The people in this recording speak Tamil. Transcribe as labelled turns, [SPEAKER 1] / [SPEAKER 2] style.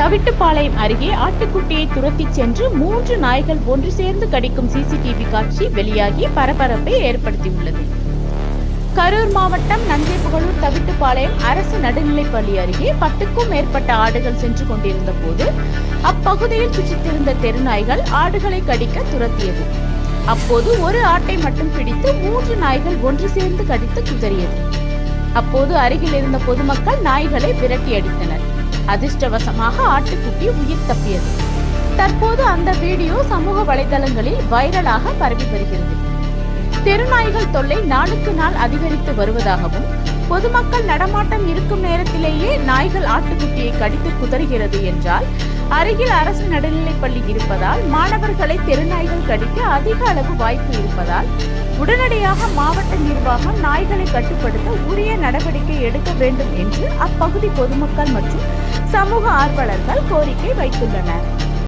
[SPEAKER 1] தவிட்டுப்பாளையம் அருகே ஆட்டுக்குட்டியை துரத்திச் சென்று மூன்று நாய்கள் ஒன்று சேர்ந்து கடிக்கும் சிசிடிவி காட்சி வெளியாகி பரபரப்பை ஏற்படுத்தியுள்ளது. கரூர் மாவட்டம் நஞ்சைபுகழூர் தவிட்டுப்பாளையம் அரசு நடுநிலைப்பள்ளி அருகே பத்துக்கும் மேற்பட்ட ஆடுகள் சென்று கொண்டிருந்த போது அப்பகுதியில் சுற்றித்திருந்த தெருநாய்கள் ஆடுகளை கடிக்க துரத்தியது. அப்போது ஒரு ஆட்டை மட்டும் பிடித்து மூன்று நாய்கள் ஒன்று சேர்ந்து கடித்து குதறியது. அப்போது அருகில் இருந்த பொதுமக்கள் நாய்களை விரட்டி அடித்தனர். அதிர்ஷ்டவசமாக ஆட்டுக்குட்டி உயிர் தப்பியது. தற்போது அந்த வீடியோ சமூக வலைதளங்களில் வைரலாக பரவி வருகிறது. தெருநாய்கள் தொல்லை நாளுக்கு நாள் அதிகரித்து வருவதாகவும் பொதுமக்கள் நடமாட்டம் இருக்கும் நேரத்திலேயே நாய்கள் ஆட்டுக்குட்டியை கடித்து குதறுகிறது என்றால் அருகில் அரசு நடுநிலைப்பள்ளி இருப்பதால் மாணவர்களை தெருநாய்கள் கடிக்க அதிக அளவு வாய்ப்பு இருப்பதால் உடனடியாக மாவட்ட நிர்வாகம் நாய்களை கட்டுப்படுத்த உரிய நடவடிக்கை எடுக்க வேண்டும் என்று அப்பகுதி பொதுமக்கள் மற்றும் சமூக ஆர்வலர்கள் கோரிக்கை வைத்துள்ளனர்.